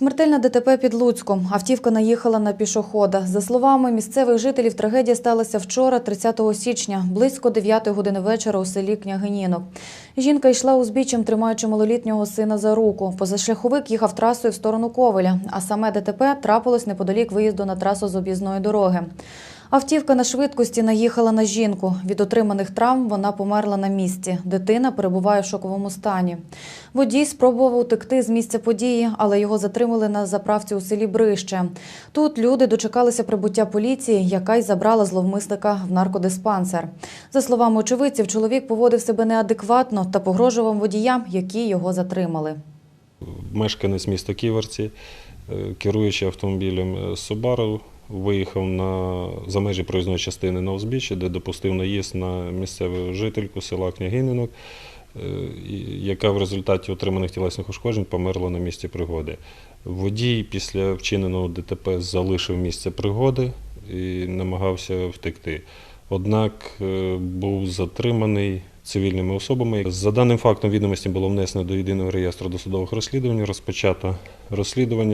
Смертельне ДТП під Луцьком. Автівка наїхала на пішохода. За словами місцевих жителів, трагедія сталася вчора, 30 січня, близько 9 години вечора у селі Княгинінок. Жінка йшла узбіччям, тримаючи малолітнього сина за руку. Позашляховик їхав трасою в сторону Ковеля, а саме ДТП трапилось неподалік виїзду на трасу з об'їзної дороги. Автівка на швидкості наїхала на жінку. Від отриманих травм вона померла на місці. Дитина перебуває в шоковому стані. Водій спробував утекти з місця події, але його затримали на заправці у селі Брище. Тут люди дочекалися прибуття поліції, яка й забрала зловмисника в наркодиспансер. За словами очевидців, чоловік поводив себе неадекватно та погрожував водіям, які його затримали. Мешканець міста Ківерці, е, керуючи автомобілем е, Subaru, виїхав на, за межі проїзної частини на узбіччя, де допустив наїзд на місцеву жительку села Княгининок, е, яка в результаті отриманих тілесних ушкоджень померла на місці пригоди. Водій після вчиненого ДТП залишив місце пригоди і намагався втекти. Однак е, був затриманий цивільними особами. За даним фактом відомості було внесено до єдиного реєстру досудових розслідувань, розпочато розслідування.